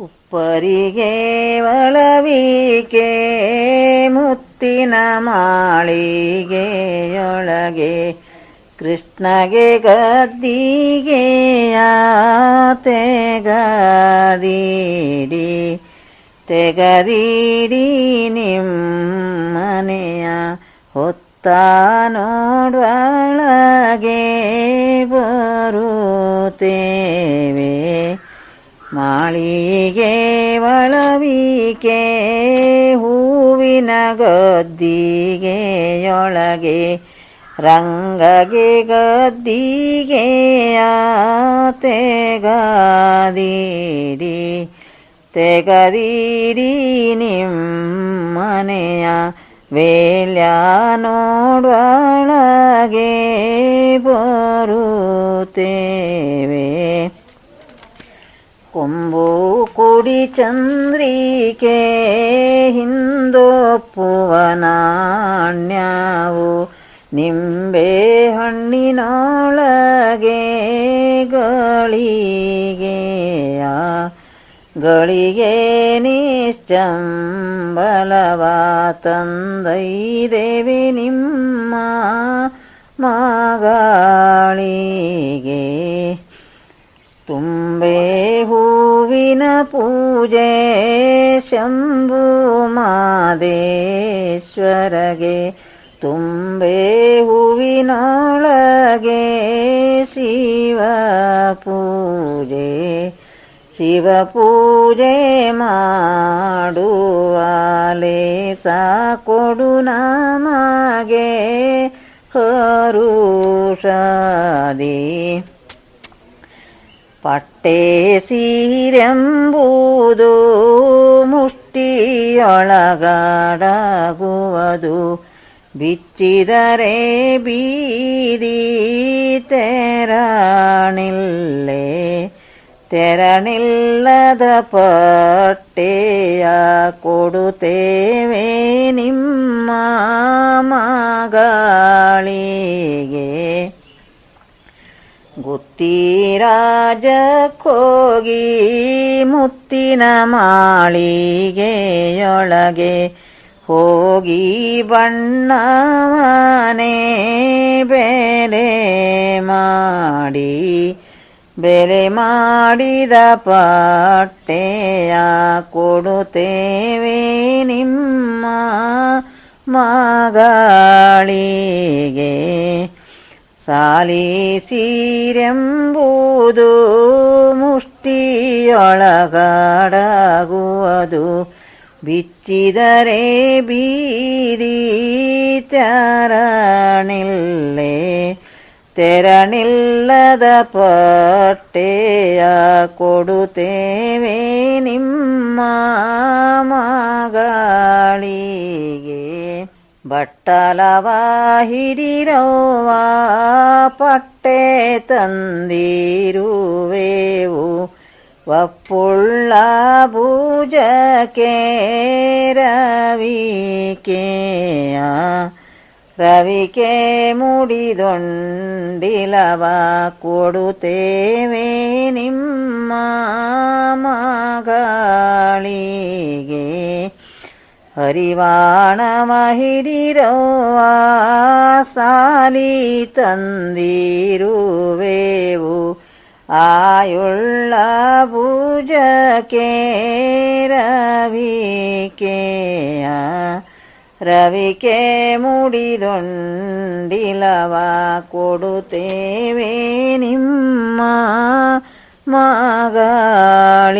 ಉಪ್ಪರಿಗೆ ಒಳವಿಕೆ ಮುತ್ತಿನ ಮಾಳಿಗೆಯೊಳಗೆ ಕೃಷ್ಣಗೆ ಗದ್ದಿಗೆ ತೆಗದೀಡಿ ತೆಗದೀಡಿ ನಿಮ್ಮನೆಯ ಹೊತ್ತ ನೋಡೊಳಗೆ ಬರುತ್ತೇವೆ. ಮಾಳಿಗೆ ಒಳವಿಕೆ ಹೂವಿನ ಗದ್ದಿಗೆಯೊಳಗೆ ರಂಗಗೆ ಗದ್ದಿಗೆಯ ತೆಗದೀಡಿ ತೆಗದೀಡಿ ನಿಮ್ಮನೆಯ ವೇಲ್ಯ ನೋಡೊಳಗೆ ಬರುತ್ತೇವೆ. ಕೊಂಬು ಕುಡಿ ಚಂದ್ರಿಕೆ ಹಿಂದೊಪ್ಪುವ ನಾಣ್ಯವು ನಿಂಬೆ ಹಣ್ಣಿನೊಳಗೆ ಗಳಿಗೆಯ ಗಳಿಗೆ ನಿಶ್ಚಂಬಲವ ತಂದೈದೇವಿ ನಿಮ್ಮ ಮಗಳಿಗೆ. ತುಂಬೆ ಹೂವಿನ ಪೂಜೆ ಶಂಭು ಮಾದೇಶ್ವರಗೆ ತುಂಬೆ ಹೂವಿನೊಳಗೆ ಶಿವ ಪೂಜೆ ಶಿವ ಪೂಜೆ ಮಾಡುವಾಲೆ ಕೊಡು ನಮಗೆ ಹರುಷದಿ ಪಟ್ಟೆ ಸೀರೆಂಬುದು ಮುಷ್ಟಿಯೊಳಗಾಡಾಗುವುದು ಬಿಚ್ಚಿದರೆ ಬೀದಿ ತೆರಣಿಲ್ಲೆ ತೆರಣಿಲ್ಲದ ಪಟ್ಟೆಯ ಕೊಡುತ್ತೇವೆ ನಿಮ್ಮ ಮಗಳಿಗೆ ಗುತ್ತಿರಾಜಕ್ಕೋಗಿ ಮುತ್ತಿನ ಮಾಳಿಗೆಯೊಳಗೆ ಹೋಗಿ ಬಣ್ಣವನೇ ಬೇರೆ ಮಾಡಿ ಬೆಲೆ ಮಾಡಿದ ಪಟ್ಟೆಯ ಕೊಡುತ್ತೇವೆ ನಿಮ್ಮ ಮಗಳಿಗೆ. ಸಾಲಿ ಸೀರೆಂಬುದು ಮುಷ್ಟಿಯೊಳಗಡಗುವುದು. ಬಿಚ್ಚಿದರೆ ಬೀದಿ ತೆರಣಿಲ್ಲೆ ತೆರಣಿಲ್ಲದ ಪಟ್ಟೆಯ ಕೊಡುತ್ತೇವೆ ನಿಮ್ಮ ಮಗಳಿಗೆ. ಬಟ್ಟಲವ ಹಿಡಿರವ್ವ ಪಟ್ಟೆ ತಂದಿರುವೆವು. ಒಪ್ಪುಳ್ಳ ಭೂಜ ರವಿಕೆಯ ರವಿಕೆ ಮುಡಿದೊಂಡಿಲವ ಕೊಡುತ್ತೇವೆ ನಿಮ್ಮ ಮಗಳಿಗೆ. ಹರಿವಾಣ ಮಹಿಡಿರವ್ವ ಸಾಲಿ ತಂದಿರುವೆವು. ಆಯುಳ್ಳ ಭುಜಕ್ಕೆ ರವಿಕೆಯ ರವಿಕೆ ಮುಡಿದೊಂಡಿಲವ ಕೊಡುತ್ತೇವೆ ನಿಮ್ಮ ಮಗಳಿಗೆ